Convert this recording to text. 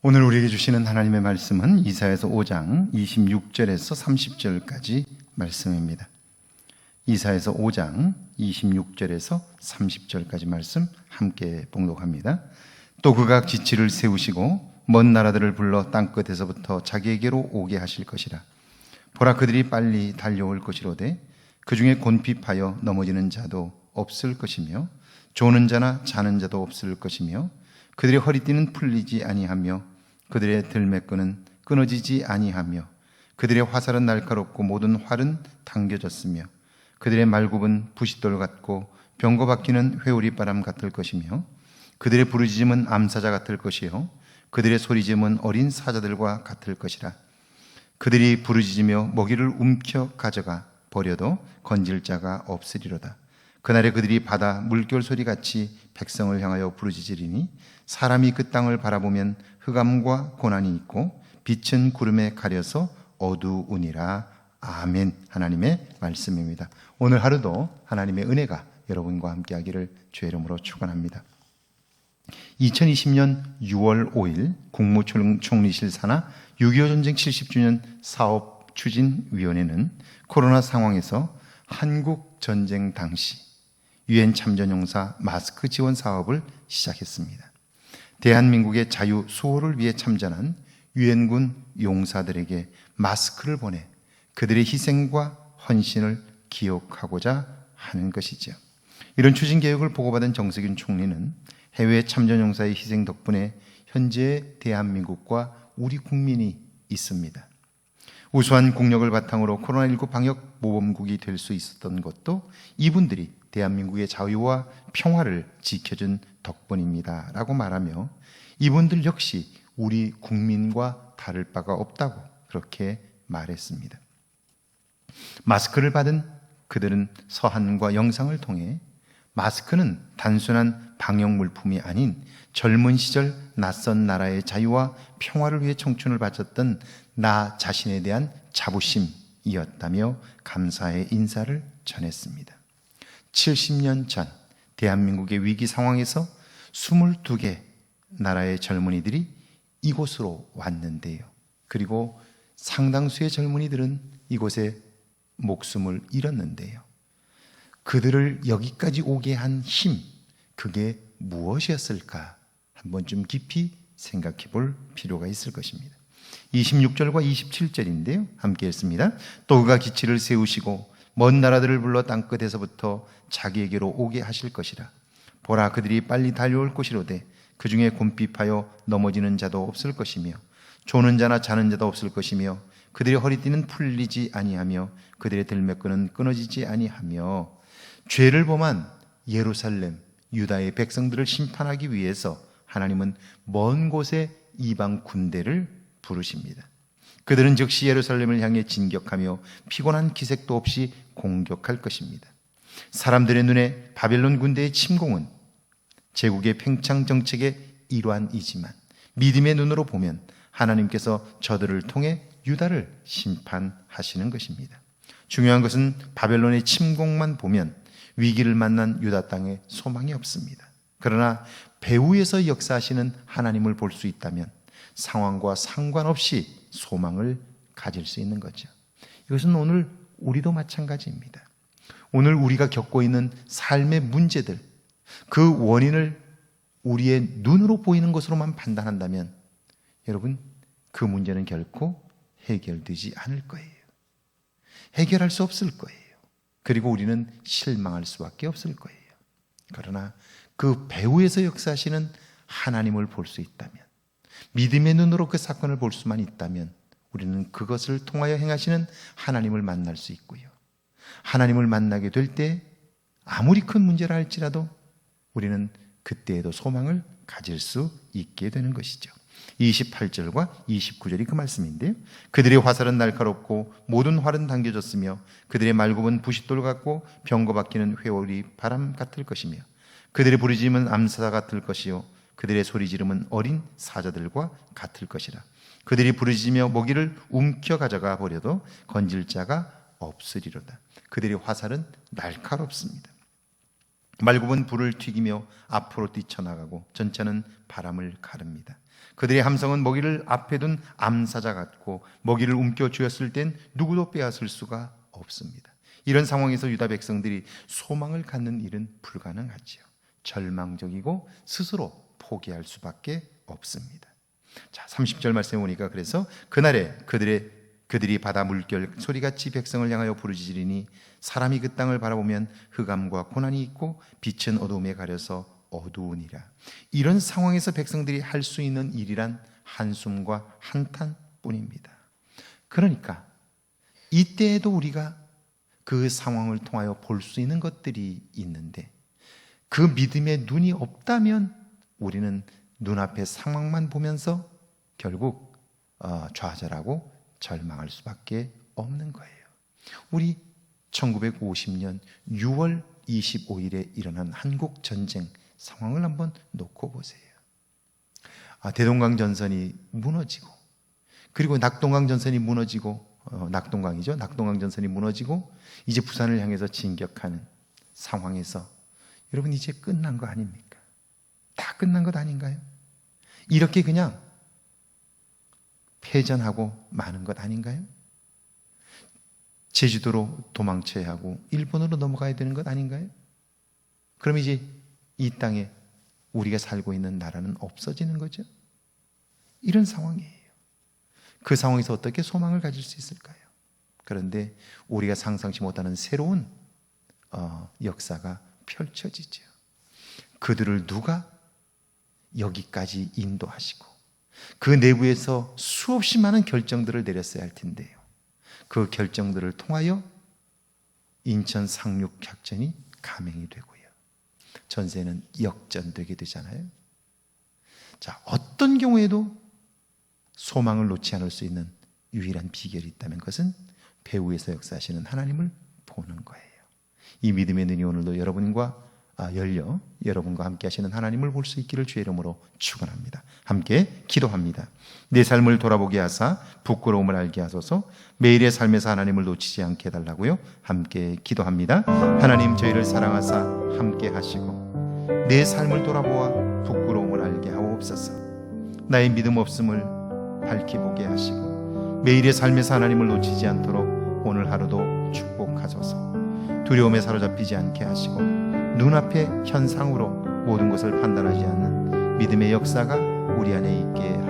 오늘 우리에게 주시는 하나님의 말씀은 이사에서 5장 26절에서 30절까지 말씀입니다. 이사에서 5장 26절에서 30절까지 말씀 함께 봉독합니다. 또 그가 지치를 세우시고 먼 나라들을 불러 땅 끝에서부터 자기에게로 오게 하실 것이라. 보라 그들이 빨리 달려올 것이로되 그 중에 곤핍하여 넘어지는 자도 없을 것이며 조는 자나 자는 자도 없을 것이며 그들의 허리띠는 풀리지 아니하며 그들의 들매끈은 끊어지지 아니하며 그들의 화살은 날카롭고 모든 활은 당겨졌으며 그들의 말굽은 부싯돌 같고 병거 박히는 회오리 바람 같을 것이며 그들의 부르짖음은 암사자 같을 것이요 그들의 소리짐은 어린 사자들과 같을 것이라. 그들이 부르짖으며 먹이를 움켜 가져가 버려도 건질 자가 없으리로다 그날에 그들이 바다 물결 소리 같이 백성을 향하여 부르짖으리니 사람이 그 땅을 바라보면 흑암과 고난이 있고 빛은 구름에 가려서 어두우니라 아멘 하나님의 말씀입니다. 오늘 하루도 하나님의 은혜가 여러분과 함께 하기를 주의 이름으로 축원합니다. 2020년 6월 5일 국무총리실 산하 6.25 전쟁 70주년 사업 추진위원회는 코로나 상황에서 한국 전쟁 당시 유엔 참전용사 마스크 지원 사업을 시작했습니다. 대한민국의 자유 수호를 위해 참전한 유엔군 용사들에게 마스크를 보내 그들의 희생과 헌신을 기억하고자 하는 것이죠. 이런 추진 계획을 보고받은 정세균 총리는 해외 참전 용사의 희생 덕분에 현재 대한민국과 우리 국민이 있습니다. 우수한 국력을 바탕으로 코로나19 방역 모범국이 될 수 있었던 것도 이분들이 대한민국의 자유와 평화를 지켜준 덕분입니다. 라고 말하며 이분들 역시 우리 국민과 다를 바가 없다고 그렇게 말했습니다. 마스크를 받은 그들은 서한과 영상을 통해 마스크는 단순한 방역 물품이 아닌 젊은 시절 낯선 나라의 자유와 평화를 위해 청춘을 바쳤던 나 자신에 대한 자부심이었다며 감사의 인사를 전했습니다. 70년 전 대한민국의 위기 상황에서 22개 나라의 젊은이들이 이곳으로 왔는데요. 그리고 상당수의 젊은이들은 이곳에 목숨을 잃었는데요. 그들을 여기까지 오게 한 힘, 그게 무엇이었을까? 한번 좀 깊이 생각해 볼 필요가 있을 것입니다. 26절과 27절인데요. 함께 했습니다. 또 그가 기치를 세우시고 먼 나라들을 불러 땅끝에서부터 자기에게로 오게 하실 것이라. 보라 그들이 빨리 달려올 것이로되 그 중에 곰핍하여 넘어지는 자도 없을 것이며 조는 자나 자는 자도 없을 것이며 그들의 허리띠는 풀리지 아니하며 그들의 들매끈은 끊어지지 아니하며 죄를 범한 예루살렘 유다의 백성들을 심판하기 위해서 하나님은 먼 곳에 이방 군대를 부르십니다. 그들은 즉시 예루살렘을 향해 진격하며 피곤한 기색도 없이 공격할 것입니다. 사람들의 눈에 바벨론 군대의 침공은 제국의 팽창 정책의 일환이지만 믿음의 눈으로 보면 하나님께서 저들을 통해 유다를 심판하시는 것입니다. 중요한 것은 바벨론의 침공만 보면 위기를 만난 유다 땅에 소망이 없습니다. 그러나 배후에서 역사하시는 하나님을 볼 수 있다면 상황과 상관없이 소망을 가질 수 있는 거죠. 이것은 오늘 우리도 마찬가지입니다. 오늘 우리가 겪고 있는 삶의 문제들, 그 원인을 우리의 눈으로 보이는 것으로만 판단한다면 여러분, 그 문제는 결코 해결되지 않을 거예요. 해결할 수 없을 거예요. 그리고 우리는 실망할 수밖에 없을 거예요. 그러나 그 배후에서 역사하시는 하나님을 볼 수 있다면, 믿음의 눈으로 그 사건을 볼 수만 있다면, 우리는 그것을 통하여 행하시는 하나님을 만날 수 있고요. 하나님을 만나게 될 때, 아무리 큰 문제라 할지라도 우리는 그때에도 소망을 가질 수 있게 되는 것이죠. 28절과 29절이 그 말씀인데요. 그들의 화살은 날카롭고 모든 활은 당겨졌으며 그들의 말굽은 부싯돌 같고 병거 박히는 회오리 바람 같을 것이며 그들의 부르짖음은 암사자 같을 것이요 그들의 소리 지름은 어린 사자들과 같을 것이라 그들이 부르짖으며 먹이를 움켜 가져가 버려도 건질 자가 없으리로다 그들의 화살은 날카롭습니다 말굽은 불을 튀기며 앞으로 뛰쳐나가고 전차는 바람을 가릅니다. 그들의 함성은 먹이를 앞에 둔 암사자 같고 먹이를 움켜 쥐었을 땐 누구도 빼앗을 수가 없습니다. 이런 상황에서 유다 백성들이 소망을 갖는 일은 불가능하지요. 절망적이고 스스로 포기할 수밖에 없습니다. 자, 30절 말씀에 보니까 그래서 그날에 그들의 그들이 바다 물결 소리같이 백성을 향하여 부르짖으리니 사람이 그 땅을 바라보면 흑암과 고난이 있고 빛은 어둠에 가려서 어두우니라. 이런 상황에서 백성들이 할 수 있는 일이란 한숨과 한탄뿐입니다. 그러니까 이때에도 우리가 그 상황을 통하여 볼 수 있는 것들이 있는데 그 믿음의 눈이 없다면 우리는 눈앞의 상황만 보면서 결국 어, 좌절하고 절망할 수밖에 없는 거예요. 우리 1950년 6월 25일에 일어난 한국 전쟁 상황을 한번 놓고 보세요. 아, 대동강 전선이 무너지고 그리고 낙동강 전선이 무너지고 어, 낙동강이죠. 낙동강 전선이 무너지고 이제 부산을 향해서 진격하는 상황에서 여러분 이제 끝난 거 아닙니까? 다 끝난 것 아닌가요? 이렇게 그냥 패전하고 마는 것 아닌가요? 제주도로 도망쳐야 하고 일본으로 넘어가야 되는 것 아닌가요? 그럼 이제 이 땅에 우리가 살고 있는 나라는 없어지는 거죠? 이런 상황이에요. 그 상황에서 어떻게 소망을 가질 수 있을까요? 그런데 우리가 상상치 못하는 새로운 어, 역사가 펼쳐지죠. 그들을 누가 여기까지 인도하시고 그 내부에서 수없이 많은 결정들을 내렸어야 할 텐데요. 그 결정들을 통하여 인천 상륙 작전이 감행이 되고요. 전세는 역전되게 되잖아요. 자, 어떤 경우에도 소망을 놓지 않을 수 있는 유일한 비결이 있다면 그것은 배후에서 역사하시는 하나님을 보는 거예요. 이 믿음의 눈이 오늘도 여러분과 아, 열려 여러분과 함께 하시는 하나님을 볼 수 있기를 주의 이름으로 축원합니다. 함께 기도합니다. 내 삶을 돌아보게 하사 부끄러움을 알게 하소서 매일의 삶에서 하나님을 놓치지 않게 해달라고요. 함께 기도합니다. 하나님 저희를 사랑하사 함께 하시고 내 삶을 돌아보아 부끄러움을 알게 하옵소서 나의 믿음 없음을 밝히 보게 하시고 매일의 삶에서 하나님을 놓치지 않도록 오늘 하루도 축복하소서 두려움에 사로잡히지 않게 하시고 눈앞의 현상으로 모든 것을 판단하지 않는 믿음의 역사가 우리 안에 있게